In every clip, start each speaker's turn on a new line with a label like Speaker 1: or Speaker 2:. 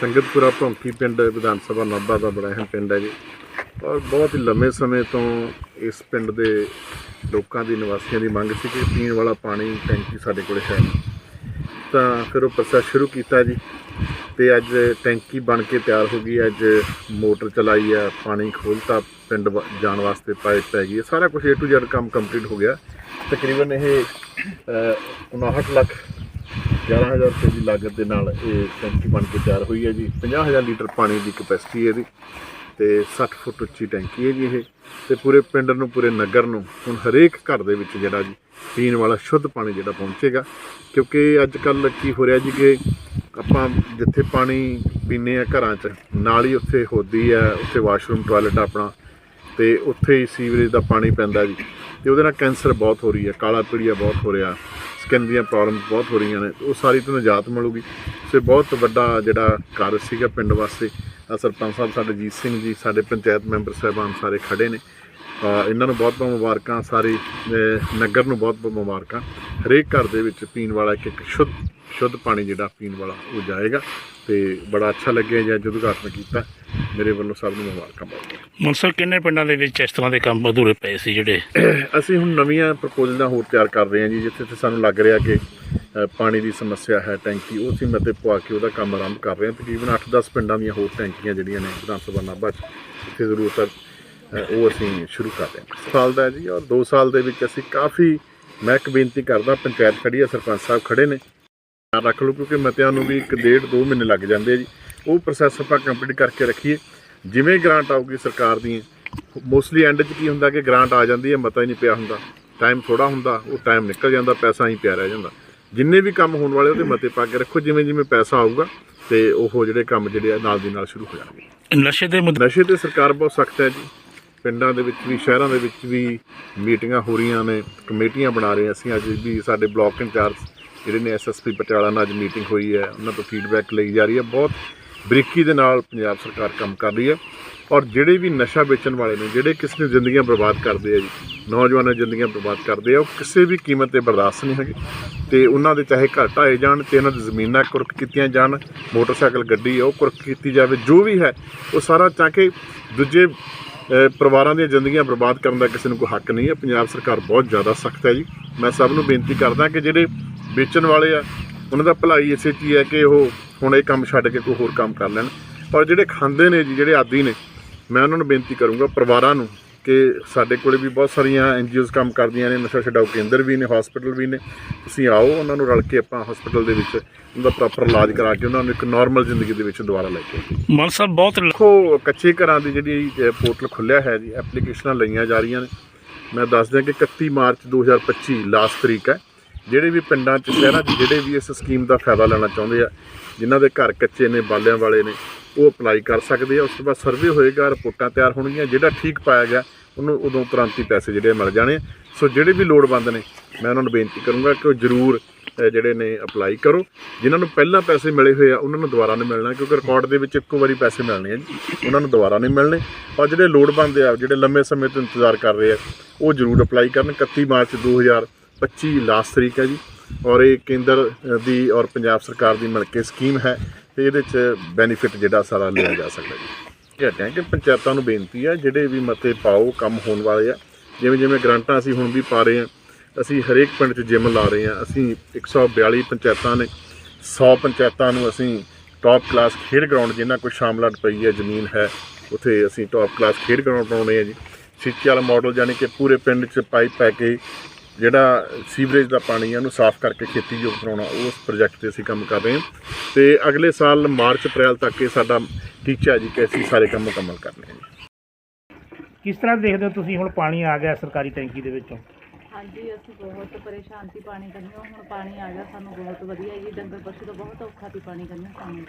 Speaker 1: ਸੰਗਤਪੁਰਾ ਭੌਂਕੀ ਪਿੰਡ ਵਿਧਾਨ ਸਭਾ ਨਾਭਾ ਦਾ ਬੜਾ ਅਹਿਮ ਪਿੰਡ ਹੈ ਜੀ। ਔਰ ਬਹੁਤ ਹੀ ਲੰਮੇ ਸਮੇਂ ਤੋਂ ਇਸ ਪਿੰਡ ਦੇ ਲੋਕਾਂ ਦੀ ਨਿਵਾਸੀਆਂ ਦੀ ਮੰਗ ਸੀ ਕਿ ਪੀਣ ਵਾਲਾ ਪਾਣੀ ਟੈਂਕੀ ਸਾਡੇ ਕੋਲ ਹੈ। ਤਾਂ ਫਿਰ ਉਹ ਪ੍ਰੋਸੈਸ ਸ਼ੁਰੂ ਕੀਤਾ ਜੀ ਤੇ ਅੱਜ ਟੈਂਕੀ ਬਣ ਕੇ ਤਿਆਰ ਹੋ ਗਈ ਅੱਜ ਮੋਟਰ ਚਲਾਈ ਆ ਪਾਣੀ ਖੋਲਤਾ ਪਿੰਡ ਵਾ- ਜਾਣ ਵਾਸਤੇ ਪਾਈਪ ਪੈ ਗਈ ਸਾਰਾ ਕੁਝ A to Z ਕੰਮ ਕੰਪਲੀਟ ਹੋ ਗਿਆ। ਤਕਰੀਬਨ ਇਹ ਅਹ, 59 ਲੱਖ 11000 ਰੁਪਏ ਦੀ ਲਾਗਤ ਦੇ ਨਾਲ ਇਹ ਟੈਂਕੀ ਬਣ ਕੇ ਤਿਆਰ ਹੋਈ ਹੈ ਜੀ। 50000 ਲੀਟਰ ਪਾਣੀ ਦੀ ਕਪੈਸਿਟੀ ਹੈ ਇਹਦੀ ਤੇ 60 ਫੁੱਟ ਉੱਚੀ ਟੈਂਕੀ ਹੈ ਜੀ ਇਹ। ਤੇ ਪੂਰੇ ਪਿੰਡ ਨੂੰ, ਪੂਰੇ ਨਗਰ ਨੂੰ, ਹੁਣ ਹਰੇਕ ਘਰ ਦੇ ਵਿੱਚ ਜਿਹੜਾ ਜੀ ਪੀਣ ਵਾਲਾ ਸ਼ੁੱਧ ਪਾਣੀ ਜਿਹੜਾ ਪਹੁੰਚੇਗਾ। ਕਿਉਂਕਿ ਅੱਜ ਕੱਲ ਕੀ ਹੋ ਰਿਹਾ ਜੀ ਕਿ ਆਪਾਂ ਜਿੱਥੇ ਪਾਣੀ ਪੀਂਦੇ ਆ ਘਰਾਂ 'ਚ, ਨਾਲ ਹੀ ਉੱਥੇ ਹੋਦੀ ਆ ਉੱਥੇ ਵਾਸ਼ਰੂਮ, ਟਾਇਲਟ ਆਪਣਾ ਤੇ ਉੱਥੇ ਹੀ ਸੀਵਰੇਜ ਦਾ ਪਾਣੀ ਪੈਂਦਾ ਜੀ। ਤੇ ਉਹਦੇ ਨਾਲ ਕੈਂਸਰ ਬਹੁਤ ਹੋ ਰਹੀ ਹੈ, ਕਾਲਾ ਪੀੜੀਆ ਬਹੁਤ ਹੋ ਰਿਹਾ। ਸਕਿਨ ਦੀਆਂ ਪ੍ਰੋਬਲਮ ਬਹੁਤ ਹੋ ਰਹੀਆਂ ਨੇ, ਉਹ ਸਾਰੀ ਤੋਂ ਨਿਜਾਤ ਮਿਲੂਗੀ। ਸੋ ਇਹ ਬਹੁਤ ਵੱਡਾ ਜਿਹੜਾ ਕਾਰਜ ਸੀਗਾ ਪਿੰਡ ਵਾਸਤੇ ਸਰਪੰਚ ਸਾਹਿਬ ਸਾਡੇ ਜੀਤ ਸਿੰਘ ਜੀ, ਸਾਡੇ ਪੰਚਾਇਤ ਮੈਂਬਰ ਸਾਹਿਬਾਨ ਸਾਰੇ ਖੜੇ ਨੇ। ਇਹਨਾਂ ਨੂੰ ਬਹੁਤ ਬਹੁਤ ਮੁਬਾਰਕਾਂ, ਸਾਰੇ ਨਗਰ ਨੂੰ ਬਹੁਤ ਬਹੁਤ ਮੁਬਾਰਕਾਂ। ਹਰੇਕ ਘਰ ਦੇ ਵਿੱਚ ਪੀਣ ਵਾਲਾ ਇੱਕ ਇੱਕ ਸ਼ੁੱਧ ਸ਼ੁੱਧ ਪਾਣੀ ਜਿਹੜਾ ਪੀਣ ਵਾਲਾ ਉਹ ਜਾਏਗਾ। ਤੇ ਬੜਾ ਅੱਛਾ ਲੱਗਿਆ ਜੀ, ਅੱਜ ਉਦਘਾਟਨ ਕੀਤਾ। ਮੇਰੇ ਵੱਲੋਂ ਸਭ ਨੂੰ ਮੁਬਾਰਕਾਂ।
Speaker 2: ਮਨਸਰ ਕਿੰਨੇ ਪਿੰਡਾਂ ਦੇ ਵਿੱਚ ਇਸ ਤਰ੍ਹਾਂ ਦੇ ਕੰਮ ਅਧੂਰੇ ਪਏ ਸੀ ਜਿਹੜੇ?
Speaker 1: ਅਸੀਂ ਹੁਣ ਨਵੀਆਂ ਪ੍ਰਪੋਜ਼ਲਾਂ ਹੋਰ ਤਿਆਰ ਕਰ ਰਹੇ ਹਾਂ ਜੀ ਜਿੱਥੇ ਤੇ ਸਾਨੂੰ ਲੱਗ ਰਿਹਾ ਕਿ ਪਾਣੀ ਦੀ ਸਮੱਸਿਆ ਹੈ ਟੈਂਕੀ ਉਹ ਅਸੀਂ ਮਤੇ ਪਵਾ ਕੇ ਉਹਦਾ ਕੰਮ ਆਰੰਭ ਕਰ ਰਹੇ ਹਾਂ। ਤਕਰੀਬਨ 8-10 ਪਿੰਡਾਂ ਦੀਆਂ ਹੋਰ ਟੈਂਕੀਆਂ ਜਿਹੜੀਆਂ ਨੇ ਵਿਧਾਨ ਸਭਾ ਨਾਭਾ 'ਚ ਜਿੱਥੇ ਜ਼ਰੂਰਤ ਹੈ ਉਹ ਅਸੀਂ ਸ਼ੁਰੂ ਕਰ ਰਹੇ ਹਾਂ। ਸਾਲ ਦਾ ਜੀ ਔਰ 2 ਸਾਲ ਦੇ ਵਿੱਚ ਅਸੀਂ ਕਾਫੀ ਮੈਂ ਇੱਕ ਬੇਨਤੀ ਕਰਦਾ ਪੰਚਾਇਤ ਖੜੀ ਹੈ ਸਰਪੰਚ ਸਾਹਿਬ ਖੜੇ ਨੇ। ਰੱਖ ਲਓ ਕਿਉਂਕਿ ਮਤਿਆਂ ਨੂੰ ਵੀ ਇੱਕ ਡੇਢ ਦੋ ਮਹੀਨੇ ਲੱਗ ਜਾਂਦੇ ਆ ਜੀ। ਉਹ ਪ੍ਰੋਸੈਸ ਆਪਾਂ ਕੰਪਲੀਟ ਕਰਕੇ ਰੱਖੀਏ। ਜਿਵੇਂ ਗ੍ਰਾਂਟ ਆਊਗੀ ਸਰਕਾਰ ਦੀ ਮੋਸਟਲੀ ਐਂਡ 'ਚ ਕੀ ਹੁੰਦਾ ਕਿ ਗ੍ਰਾਂਟ ਆ ਜਾਂਦੀ ਹੈ ਮਤਾ ਹੀ ਨਹੀਂ ਪਿਆ ਹੁੰਦਾ। ਟਾਈਮ ਥੋੜਾ ਹੁੰਦਾ ਉਹ ਟਾਈਮ ਨਿਕਲ ਜਾਂਦਾ ਪੈਸਾ ਹੀ ਪਿਆ ਰਹਿ ਜਾਂਦਾ। ਜਿੰਨੇ ਵੀ ਕੰਮ ਹੋਣ ਵਾਲੇ ਉਹਦੇ ਮਤੇ ਪਾ ਕੇ ਰੱਖੋ ਜਿਵੇਂ ਜਿਵੇਂ ਪੈਸਾ ਆਊਗਾ ਤੇ ਉਹ ਜਿਹੜੇ ਕੰਮ ਜਿਹੜੇ ਆ ਨਾਲ ਦੀ ਨਾਲ ਸ਼ੁਰੂ ਹੋ ਜਾਣਗੇ।
Speaker 2: ਨਸ਼ੇ ਦੇ ਮੁੱਦੇ
Speaker 1: ਨਸ਼ੇ ਤੇ ਸਰਕਾਰ ਬਹੁਤ ਸਖਤ ਹੈ ਜੀ। ਪਿੰਡਾਂ ਦੇ ਵਿੱਚ ਵੀ ਸ਼ਹਿਰਾਂ ਦੇ ਵਿੱਚ ਵੀ ਮੀਟਿੰਗਾਂ ਹੋ ਰਹੀਆਂ ਨੇ ਕਮੇਟੀਆਂ ਬਣਾ ਰਹੇ ਅਸੀਂ ਅੱਜ ਵੀ ਸਾਡੇ ਬਲਾਕ ਇੰਚਾਰਜ ਜਿਹੜੇ ਨੇ ਐਸਐਸਪੀ ਪਟਿਆਲਾ ਨਾਲ ਅੱਜ ਮੀਟਿੰਗ ਹੋਈ ਹੈ ਉਹਨਾਂ ਤੋਂ ਫੀਡਬੈਕ ਲਈ ਜਾ ਰਹੀ ਹੈ। ਬਹੁਤ ਬਰੀਕੀ ਦੇ ਨਾਲ ਪੰਜਾਬ ਸਰਕਾਰ ਕੰਮ ਕਰ ਰਹੀ ਹੈ ਔਰ ਜਿਹੜੇ ਵੀ ਨਸ਼ਾ ਵੇਚਣ ਵਾਲੇ ਨੇ, ਜਿਹੜੇ ਕਿਸ ਨੇ ਜ਼ਿੰਦਗੀਆਂ ਬਰਬਾਦ ਕਰਦੇ ਆ ਜੀ, ਨੌਜਵਾਨਾਂ ਦੀਆਂ ਜ਼ਿੰਦਗੀਆਂ ਬਰਬਾਦ ਕਰਦੇ ਆ, ਉਹ ਕਿਸੇ ਵੀ ਕੀਮਤ ਤੇ ਬਰਦਾਸ਼ਤ ਨਹੀਂ ਹੈਗੇ। ਤੇ ਉਹਨਾਂ ਦੇ ਚਾਹੇ ਘਰ ਢਾਏ ਜਾਣ ਤੇ ਇਹਨਾਂ ਦੀ ਜ਼ਮੀਨਾਂ ਕੁਰਕ ਕੀਤੀਆਂ ਜਾਣ, ਮੋਟਰਸਾਈਕਲ, ਗੱਡੀ ਆ, ਉਹ ਕੁਰਕ ਕੀਤੀ ਜਾਵੇ, ਜੋ ਵੀ ਹੈ, ਉਹ ਸਾਰਾ ਚਾਹ ਕੇ ਦੂਜੇ ਪਰਿਵਾਰਾਂ ਦੀਆਂ ਜ਼ਿੰਦਗੀਆਂ ਬਰਬਾਦ ਕਰਨ ਦਾ ਕਿਸੇ ਨੂੰ ਕੋਈ ਹੱਕ ਨਹੀਂ ਹੈ। ਪੰਜਾਬ ਸਰਕਾਰ ਬਹੁਤ ਜ਼ਿਆਦਾ ਸਖਤ ਹੈ ਜੀ। ਮੈਂ ਸਭ ਨੂੰ ਬੇਨਤੀ ਕਰਦਾ ਕਿ ਜਿਹੜੇ ਵੇਚਣ ਵਾਲੇ ਆ, ਉਹਨਾਂ ਦਾ ਭਲਾਈ ਇਸੇ 'ਚ ਹੀ ਹੈ ਕਿ ਉਹ ਹੁਣ ਇਹ ਕੰਮ ਛੱਡ ਕੇ ਕੋਈ ਹੋਰ ਕੰਮ ਕਰ ਲੈਣ। ਔਰ ਜਿਹੜੇ ਖਾਂਦੇ ਨੇ ਜੀ ਜਿਹੜੇ ਆਦੀ ਨੇ ਮੈਂ ਉਹਨਾਂ ਨੂੰ ਬੇਨਤੀ ਕਰੂੰਗਾ ਪਰਿਵਾਰਾਂ ਨੂੰ ਕਿ ਸਾਡੇ ਕੋਲੇ ਵੀ ਬਹੁਤ ਸਾਰੀਆਂ ਐਨਜੀਓਜ਼ ਕੰਮ ਕਰਦੀਆਂ ਨੇ ਨਸ਼ਾ ਛਡਾਊ ਕੇਂਦਰ ਵੀ ਨੇ ਹਸਪੀਟਲ ਵੀ ਨੇ। ਤੁਸੀਂ ਆਓ ਉਹਨਾਂ ਨੂੰ ਰਲ ਕੇ ਆਪਾਂ ਹਸਪੀਟਲ ਦੇ ਵਿੱਚ ਉਹਦਾ ਪ੍ਰੋਪਰ ਇਲਾਜ ਕਰਾ ਕੇ ਉਹਨਾਂ ਨੂੰ ਇੱਕ ਨਾਰਮਲ ਜ਼ਿੰਦਗੀ ਦੇ ਵਿੱਚ ਦੁਬਾਰਾ ਲੈ ਕੇ ਆਈਏ।
Speaker 2: ਮਨਸਰ ਬਹੁਤ ਲ-
Speaker 1: ਦੇਖੋ ਕੱਚੇ ਘਰਾਂ ਦੀ ਜਿਹੜੀ ਪੋਰਟਲ ਖੁੱਲਿਆ ਹੈ ਜੀ ਐਪਲੀਕੇਸ਼ਨਾਂ ਲਈਆਂ ਜਾ ਰਹੀਆਂ ਨੇ। ਮੈਂ ਦੱਸ ਦਿਆਂ ਕਿ 31 ਮਾਰਚ 2025 ਲਾਸਟ ਤਰੀਕ ਹੈ। ਜਿਹੜੇ ਵੀ ਪਿੰਡਾਂ 'ਚ, ਸ਼ਹਿਰਾਂ 'ਚ ਜਿਹੜੇ ਵੀ ਇਸ ਸਕੀਮ ਦਾ ਫਾਇਦਾ ਲੈਣਾ ਚਾਹੁੰਦੇ ਆ, ਜਿਨ੍ਹਾਂ ਦੇ ਘਰ ਕੱਚੇ ਨੇ, ਬਾਲਿਆਂ ਵਾਲੇ ਨੇ, ਉਹ ਅਪਲਾਈ ਕਰ ਸਕਦੇ ਆ। ਉਸ ਤੋਂ ਬਾਅਦ ਸਰਵੇ ਹੋਏਗਾ, ਰਿਪੋਰਟਾਂ ਤਿਆਰ ਹੋਣਗੀਆਂ, ਜਿਹੜਾ ਠੀਕ ਪਾਇਆ ਗਿਆ, ਉਹਨੂੰ ਉਦੋਂ ਤੁਰੰਤ ਹੀ ਪੈਸੇ ਜਿਹੜੇ ਮਿਲ ਜਾਣੇ ਆ। ਸੋ ਜਿਹੜੇ ਵੀ ਲੋੜਵੰਦ ਨੇ, ਮੈਂ ਉਹਨਾਂ ਨੂੰ ਬੇਨਤੀ ਕਰੂੰਗਾ ਕਿ ਉਹ ਜ਼ਰੂਰ ਜਿਹੜੇ ਨੇ ਅਪਲਾਈ ਕਰੋ। ਜਿਨ੍ਹਾਂ ਨੂੰ ਪਹਿਲਾਂ ਪੈਸੇ ਮਿਲੇ ਹੋਏ ਆ, ਉਹਨਾਂ ਨੂੰ ਦੁਬਾਰਾ ਨਹੀਂ ਮਿਲਣਾ, ਕਿਉਂਕਿ ਰਿਕਾਰਡ ਦੇ ਵਿੱਚ ਇੱਕੋ ਵਾਰੀ ਪੈਸੇ ਮਿਲਣੇ ਆ ਜੀ। ਉਹਨਾਂ ਨੂੰ ਦੁਬਾਰਾ ਨਹੀਂ ਮਿਲਣੇ। ਪਰ ਜਿਹੜੇ ਲੋੜਵੰਦ ਆ, ਜਿਹੜੇ ਲੰਮੇ ਸਮੇਂ ਤੋਂ ਇੰਤਜ਼ਾਰ ਕਰ ਰਹੇ ਆ, ਉਹ ਜ਼ਰੂਰ ਅਪਲਾਈ ਕਰਨ। 31 ਮਾਰਚ 2025 ਲਾਸਟ ਤਰੀਕ ਹੈ ਜੀ। ਔਰ ਇਹ ਕੇਂਦਰ ਦੀ ਔਰ ਪੰਜਾਬ ਸਰਕਾਰ ਦੀ ਮਿਲ ਕੇ ਸਕੀਮ ਹੈ। ਤੇ ਇਹਦੇ 'ਚ ਬੈਨੀਫਿਟ ਜਿਹੜਾ ਸਾਰਾ ਲਿਆ ਜਾ ਸਕਦਾ ਜੀ। ਕਹਿੰਦੇ ਕਿ ਪੰਚਾਇਤਾਂ ਨੂੰ ਬੇਨਤੀ ਹੈ, ਜਿਹੜੇ ਵੀ ਮਤੇ ਪਾਓ, ਕੰਮ ਹੋਣ ਵਾਲੇ ਆ। ਜਿਵੇਂ ਜਿਵੇਂ ਗ੍ਰਾਂਟਾਂ ਅਸੀਂ ਹੁਣ ਵੀ ਪਾ ਰਹੇ ਹਾਂ, ਅਸੀਂ ਹਰੇਕ ਪਿੰਡ 'ਚ ਜਿਮ ਲਾ ਰਹੇ ਹਾਂ। ਅਸੀਂ 142 ਪੰਚਾਇਤਾਂ ਨੇ 100 ਪੰਚਾਇਤਾਂ ਨੂੰ ਅਸੀਂ ਟੌਪ ਕਲਾਸ ਖੇਡ ਗਰਾਊਂਡ ਜਿਨ੍ਹਾਂ ਕੋਈ ਸ਼ਾਮਲਾਟ ਪਈ ਹੈ, ਜ਼ਮੀਨ ਹੈ, ਉੱਥੇ ਅਸੀਂ ਟੌਪ ਕਲਾਸ ਖੇਡ ਗਰਾਊਂਡ ਬਣਾਉਣੇ ਆ ਜੀ। ਸਿੱਚੀ ਵਾਲਾ ਮਾਡਲ ਯਾਨੀ ਕਿ ਪੂਰੇ ਪਿੰਡ 'ਚ ਪਾਈਪ ਪੈ ਕੇ ਜਿਹੜਾ ਸੀਵਰੇਜ ਦਾ ਪਾਣੀ ਹੈ ਉਹਨੂੰ ਸਾਫ਼ ਕਰਕੇ ਖੇਤੀਯੋਗ ਬਣਾਉਣਾ ਉਸ ਪ੍ਰੋਜੈਕਟ ਤੇ ਅਸੀਂ ਕੰਮ ਕਰ ਰਹੇ ਹਾਂ। ਤੇ ਅਗਲੇ ਸਾਲ ਮਾਰਚ ਅਪ੍ਰੈਲ ਤੱਕ ਇਹ ਸਾਡਾ ਟੀਚਾ ਹੈ ਜੀ ਕਿ ਅਸੀਂ ਸਾਰੇ ਕੰਮ ਮੁਕੰਮਲ ਕਰਨੇ ਜੀ
Speaker 2: ਕਿਸ ਤਰ੍ਹਾਂ ਦੇਖਦੇ ਹੋ ਤੁਸੀਂ ਹੁਣ ਪਾਣੀ ਆ ਗਿਆ ਸਰਕਾਰੀ ਟੈਂਕੀ ਦੇ ਵਿੱਚੋਂ?
Speaker 3: ਹਾਂਜੀ ਅਸੀਂ ਬਹੁਤ ਪਰੇਸ਼ਾਨ ਸੀ ਪਾਣੀ ਕੰਨਿਓ ਹੁਣ ਪਾਣੀ ਆ ਗਿਆ ਸਾਨੂੰ ਬਹੁਤ ਵਧੀਆ ਜੀ ਡੰਗਰ ਪਸ਼ੂ ਦਾ ਬਹੁਤ ਔਖਾ ਸੀ ਪਾਣੀ ਕੰਨਿਓ ਸਾਨੂੰ।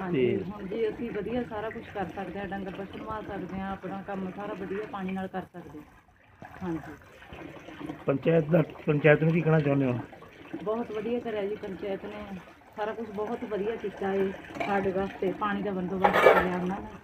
Speaker 3: ਹਾਂਜੀ
Speaker 2: ਤੇ-
Speaker 3: ਹੁਣ ਜੀ ਅਸੀਂ ਵਧੀਆ ਸਾਰਾ ਕੁਝ ਕਰ ਸਕਦੇ ਹਾਂ ਡੰਗਰ ਪਸ਼ੂ ਨਵਾ ਸਕਦੇ ਹਾਂ ਆਪਣਾ ਕੰਮ ਸਾਰਾ ਵਧੀਆ ਪਾਣੀ ਨਾਲ ਕਰ ਸਕਦੇ ਹਾਂ। ਹਾਂਜੀ।
Speaker 2: ਪੰਚਾਇਤ ਦਾ ਪੰਚਾਇਤ ਨੂੰ ਕੀ ਕਹਿਣਾ ਚਾਹੁੰਦੇ ਹੋ?
Speaker 3: ਬਹੁਤ ਵਧੀਆ ਕਰਿਆ ਜੀ ਪੰਚਾਇਤ ਨੇ। ਸਾਰਾ ਕੁਝ ਬਹੁਤ ਵਧੀਆ ਕੀਤਾ ਹੈ ਸਾਡੇ ਵਾਸਤੇ, ਪਾਣੀ ਦਾ ਬੰਦੋਬਸਤ ਕਰਿਆ ਉਹਨਾਂ ਨੇ।